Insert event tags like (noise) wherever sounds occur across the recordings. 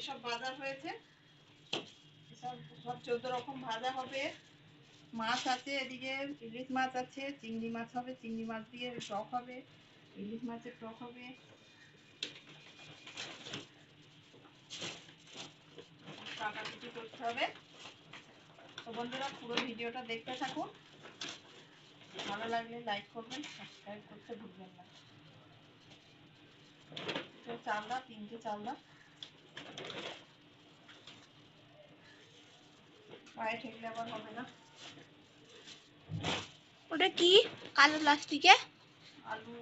এসব বাজার হয়েছে এসব সব চোদ্দ রকম ভাজা হবে, মাছ আছে এদিকে, ইলিশ মাছ আছে, চিংড়ি মাছ হবে, চিংড়ি মাছ দিয়ে টক হবে, ইলিশ মাছের টক হবে। কাটাকুটি করতে হবে। তো বন্ধুরা, পুরো ভিডিওটা দেখতে থাকুন। ভালো লাগলে লাইক করবেন, সাবস্ক্রাইব করতে ভুলবেন না। চালদা, তিনটে চালদা। পায়ে ঠেকলে আবার হবে না ওটা কি কালো প্লাস্টিকে আলু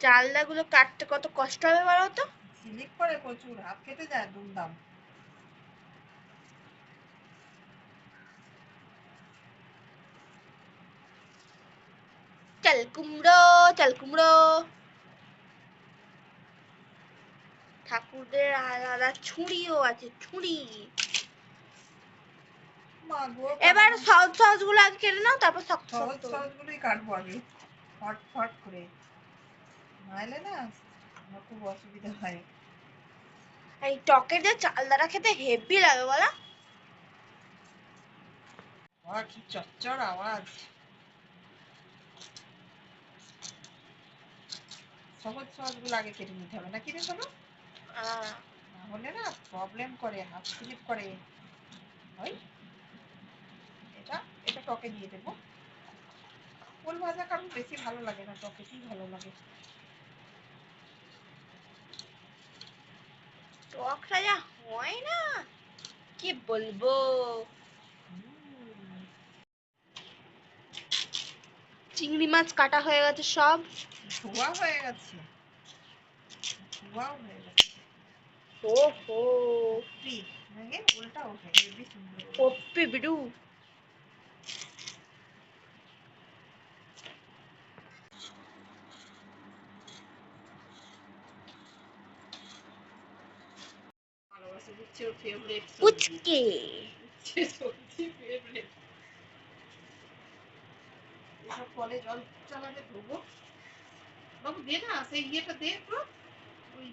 চালদাগুলো কাটতে কত কষ্ট হবে বলো তো? স্লিপ করে প্রচুর হাত কেটে যায় দুমদাম। চাল কুমড়ো চাল কুমড়ো। ঠাকুরদের আলাদা ছুরিও আছে ছুরি। এবার সহজ সহজগুলো আগে কেটে নাও তারপর শক্ত সহজ সহজ গুলোই কাটবো আগে ফট ফট করে। নাইলে না আমার খুব অসুবিধা হয়। এই টকের যে চালদাটা খেতে হেভি লাগে বলো। বাবা কি চচ্চর আওয়াজ। সহজ সহজগুলো আগে কেটে নিতে হবে নাকি রে শোনো? না হলে না প্রবলেম করে হাত স্লিপ করে। হয় এটা এটা টকে দিয়ে দেবো। ফুল ভাজা কারণ বেশি ভালো লাগে না টকেতেই ভালো লাগে। যা হয় না। কি বলব? চিংড়ি মাছ কাটা হয়ে গেছে সব। ধোয়া হয়ে গেছে। হয়ে গেছে। ও হো উল্টা বিডু। পুচকে এসব কলে জল চালাতে ধোবো বাবু দে না সেই ইয়েটা দে একটু ওই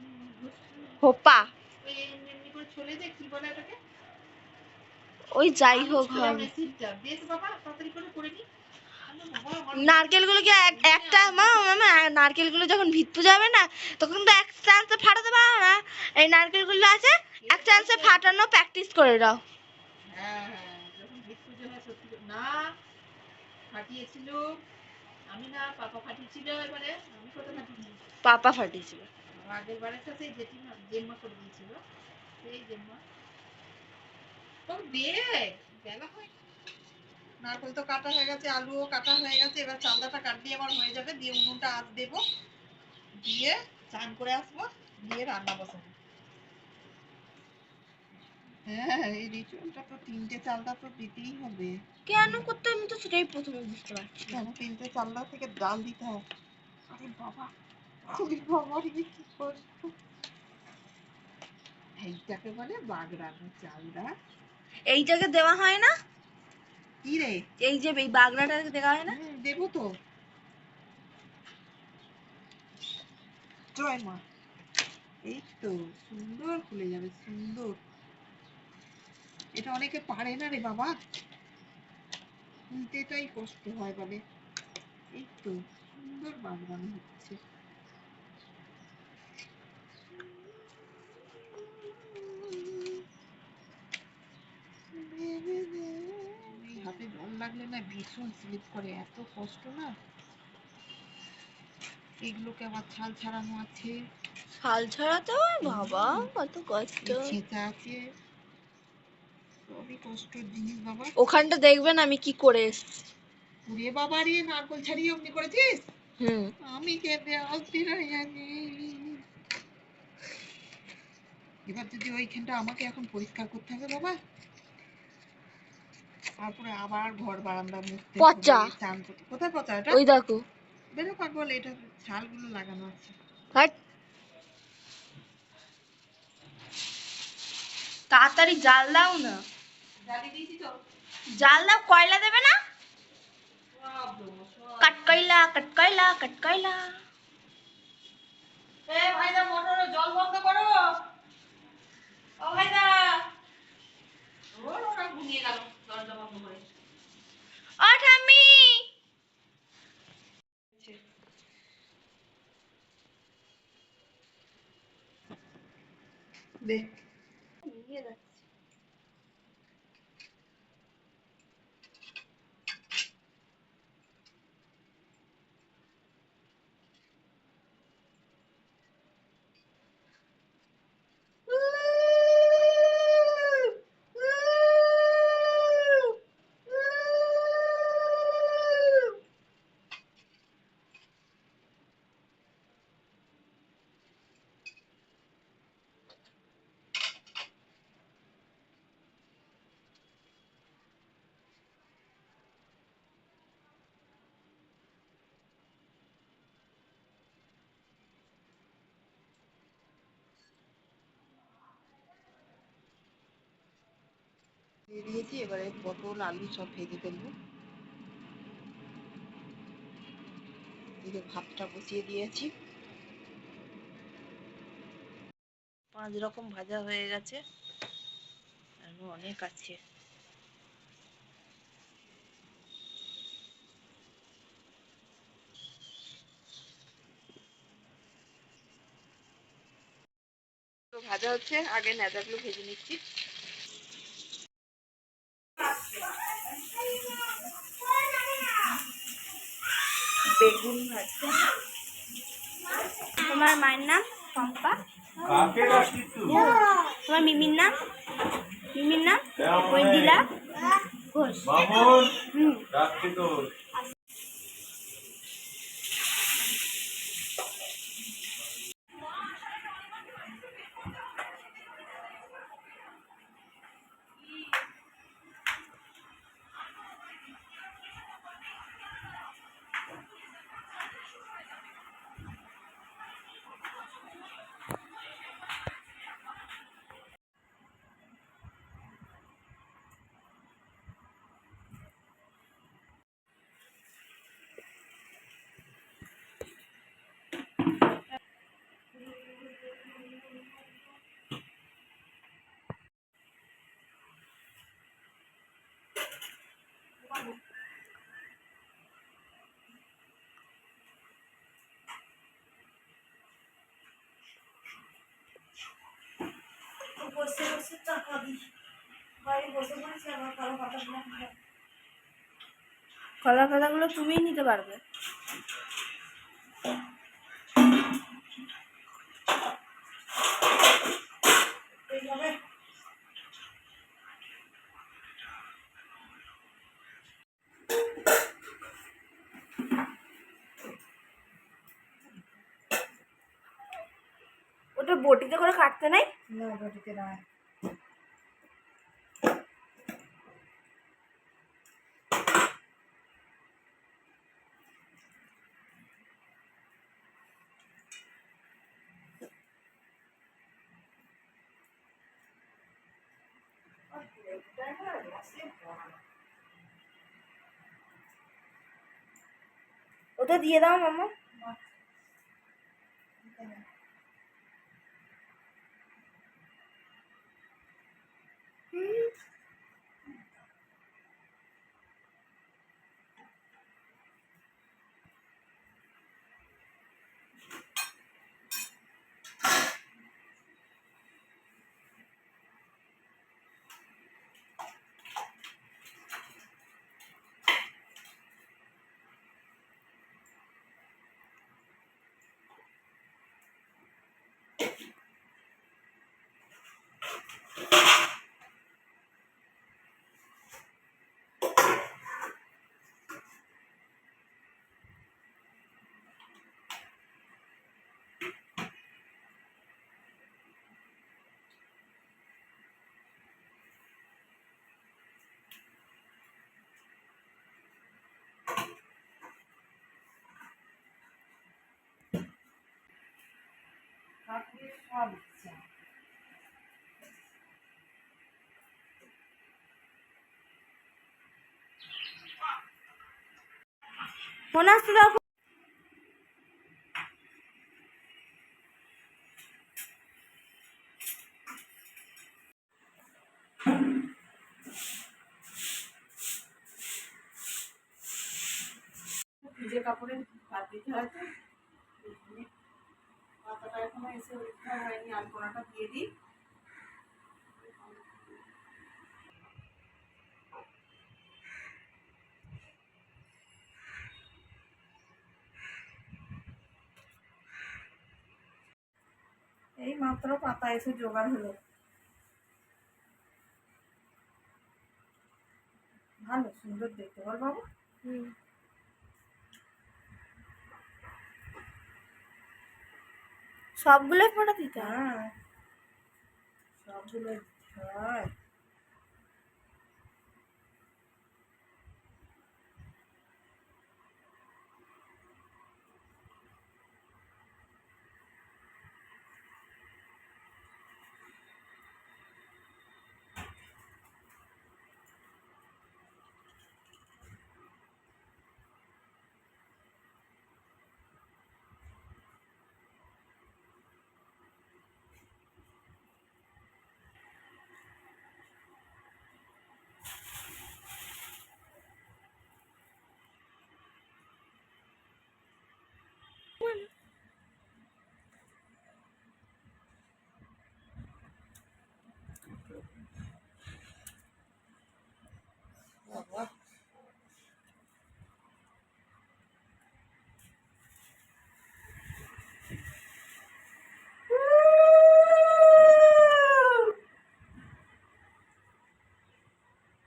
হোপা ওই এমনি করে চলে যায় কি বলে এটাকে ওই যাই হোক হবে তো বাবা তাড়াতাড়ি করে করে নি। আমার এক- একটা মা মামা নারকেলগুলো যখন ভিত যাবে না তখন তো এক চান্সে ফাটাতে পারো না। এই নারকেলগুলো আছে এক চান্সে ফাটানো প্র্যাকটিস করে দাও। হ্যাঁ হ্যাঁ হয় না ফাটিয়েছিল। আমি না পাপা ফাটিয়েছিল এবারে আমি কোথায় ফাটিয়েছি? পাপা ফাটিয়েছিল। আগের বারেরটা সেই জেঠিমা জেম্মা করে দিয়েছিল। সেই জেম্মা। ও দে বেলা হয় নারকেল তো কাটা হয়ে গেছে আলুও কাটা হয়ে গেছে এবার চালদাটা কাটলে আমার হয়ে যাবে দিয়ে উনুনটা আজ দেবো দিয়ে চান করে আসব দিয়ে রান্না বসাবো। হ্যাঁ এই রিচুয়ালটা তো তিনটে চালদা তো দিতেই হবে। কেন করতে আমি তো সেটাই প্রথমে বুঝতে পারছি। কেন তিনটে চালদা থেকে ডাল দিতে আরে বাবা। কি কষ্ট। এইটাকে বলে বাগড়ানো চালদা। এইটাকে দেওয়া হয় না? কি রে? এই যে এই বাগড়াটাকে দেওয়া হয় না? দেবো তো। জয় মা। এই তো সুন্দর খুলে যাবে সুন্দর। এটা অনেকে পারে না রে বাবা। খুলতেটাই কষ্ট হয় বলে। এই তো সুন্দর বাগড়ানো হচ্ছে এই হাতে জল লাগলে না ভীষণ স্লিপ করে এত কষ্ট না? এগুলোকে আবার ছাল ছাড়ানো আছে। শাল ছড়াতে হয়? বাবা কত কষ্ট। ছেঁচা আছে। সবই কষ্টের জিনিস বাবা। ওখানটা দেখবেন আমি কি করে এসেছি। ওরে বাবা রে নারকল ছাড়িয়ে অমনি করেছিস? হুম। আমি কেঁদে হয়ে যাচ্ছি এবার যদি ওইখানটা আমাকে এখন পরিষ্কার করতে হবে বাবা? তারপরে আবার ঘর বারান্দা মুছতে পচা। হবে, চান করতে। কোথায় পচা এটা? ওই দেখো। বেরো পাগল এটা ছালগুলো লাগানো আছে। হাট। তাড়াতাড়ি জাল দাও না। জ্বালিয়ে দিয়েছি তো। জাল দাও কয়লা দেবে না? সব দেবো সব কটকয়লা কটকয়লা কটকয়লা। এ ভাইদা মোটরে জল বন্ধ করো। ও ভাইদা। ওর ওরা ঘুমিয়ে গেল। দরজা বন্ধ করে ও ঠাম্মি দে দিয়ে দিয়েছি, এবারে পটল, আলু সব ভেজে ফেলব। এদিকে ভাতটা বসিয়ে দিয়েছি। পাঁচ রকম ভাজা হয়ে গেছে, আরও অনেক আছে। ভাজা হচ্ছে, আগে নেদাগুলো ভেজে নিচ্ছি বেগুন ভাজা তোমার মায়ের নাম পম্পা। তোমার মিমির নাম? মিমির নাম? ওয়েন্ডিলা ঘোষ। মামুন হুম রাখছি তো কলা পাতাগুলো তুমিই নিতে পারবে। ওটা বটিতে করে কাটতে নাই? না বাটিতে ওটা দিয়ে দাও মামা। ইচ্ছা মনে আসছে দেখো ভিজে ভাত দিতে হয় তো। পাতাটা এখনও এসে আলপনাটা দিয়ে দিই। এই মাত্র পাতা এসে জোগাড় হলো। ভালো, সুন্দর দেখতে বল বাবু। হুম। সবগুলোই ফোটা দিতে হয় হ্যাঁ সবগুলো হয়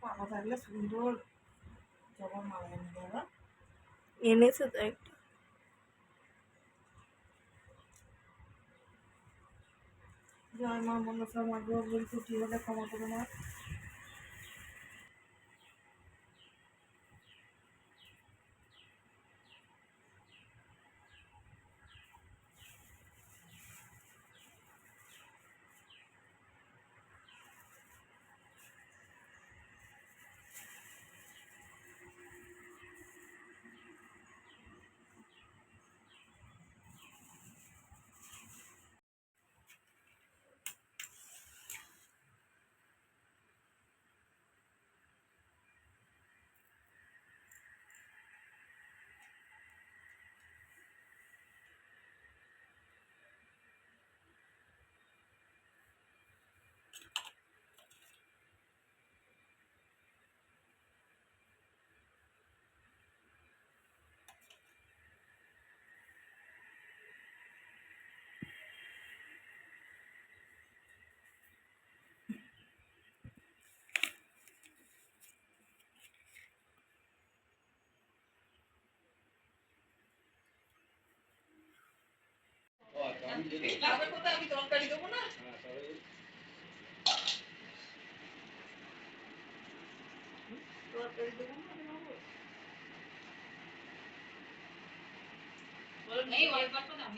বাবা পাকা সুন্দর জবা মালা এনে দেবা এনেছে তো একটা। জয় মা মনসা মা গো ভুল ত্রুটি হলে ক্ষমা করো মা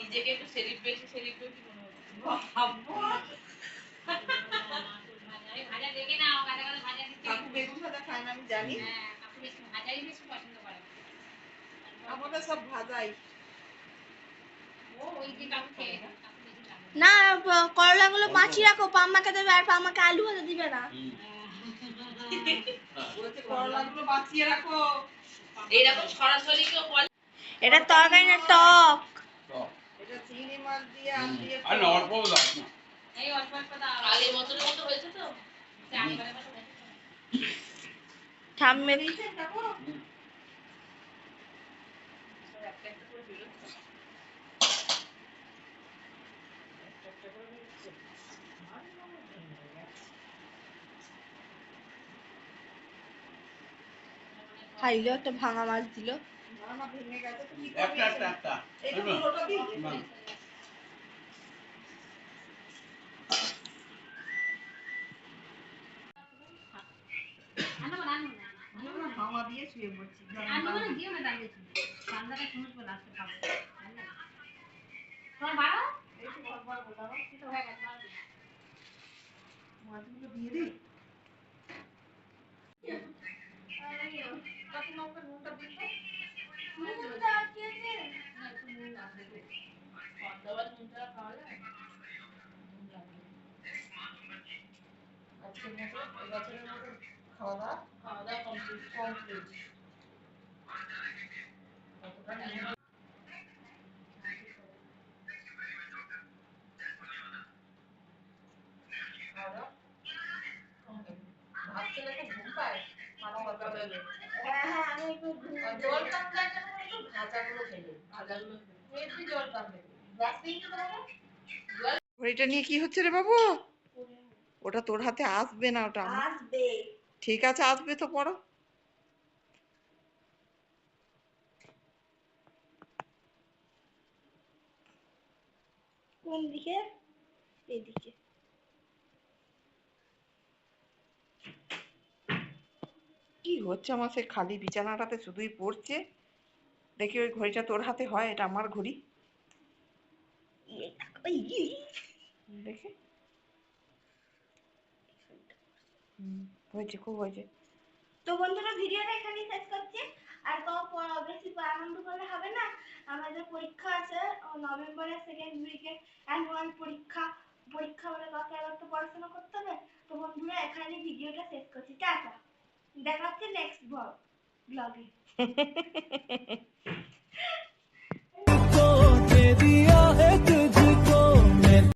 নিজেকে একটু সেলিব্রিটি সেলিব্রিটি মনে হচ্ছে ভাজা দেখে নাও কাঁচা কাঁচা ভাজা দিচ্ছে কাকু বেগুন ভাজা খায় না আমি জানি। হ্যাঁ কাকু বেশি ভাজাই বেশি পছন্দ করে। আমাদের সব ভাজাই ও ওই যে কাকু খেয়ে কাকু বেশি খায় না প- করলাগুলো বাঁচিয়ে রাখো পাম্মাকে দেবে আর পাম্মাকে আলু ভাজা দিবে না। এটা তরকারি না টক। এটা চিংড়ি মাছ দিয়ে আম দিয়ে আর না অল্প দাও না এই অল্প অল্প দাও আগের বছরের মতো হয়েছে তো সে আগেবারের মতো হয়েছে তো? ঠাম্মে দিয়েছে কাকু সব একটা একটা করে বেরোচ্ছে। একটা একটা করে বেরোচ্ছে। খাইলো একটা ভাঙা মাছ দিল। না না ভেঙে গেছে তো কি একটা একটা করবি একটা এই তো পুরোটা দিই না। আনব না, আনব না, আনব না। হাওয়া দিয়ে শুয়ে পড়ছি আনব না, দিও না দাঁড়িয়ে ছিল। ঠান্ডাটা সময় পর আসতে খাব। তোমার বাড়াও? এই তো ঘর বাড়বো দাঁড়াও এটা হয়ে গেছে মারবি। মাছগুলো দিয়ে দিই কাকিমা ওকে নুনটা দিন তো। না, একটু নুন লাগবে তো। সন্ধ্যাবেলা নুনটা খাওয়া যায়? নুন লাগবে। আজকের মতো এবছরের মতো খাওয়া দাওয়া খাওয়া দাওয়া complete। কমপ্লিট কতটা নিয়ে খাওয়া দাওয়া complete। ভাত খেলে খুব ঘুম পায় আমার কথা ভেবে হ্যাঁ আমি একটু আর জল কম খায় কেন বলতো? ভাজাগুলো খেলে গ্লাস নিয়ে কি নিয়ে হচ্ছে রে বাবু? ওটা তোর হাতে আসবে না ওটা আসবে। ঠিক আছে আসবে তো পড়ো। কোন দিকে? এদিকে। কি হচ্ছে আমার সেই খালি বিছানাটাতে শুধুই পড়ছে? দেখি ওই ঘড়িটা তোর হাতে হয়, এটা আমার ঘড়ি। দেখি। হয়েছে খুব হয়েছে। তো বন্ধুরা, ভিডিওটা এখানেই শেষ করছি। আর প- বেশি আনন্দ করলে হবে না। আমাদের পরীক্ষা আছে, ও নভেম্বরের সেকেন্ড উইকে অ্যানুয়াল পরীক্ষা। পরীক্ষা বলে কাকে আবার তো পড়াশোনা করতে হবে? তো বন্ধুরা এখানে ভিডিওটা শেষ করছি। টাটা। দেখা হচ্ছে নেক্সট ব্লগে (laughs) Te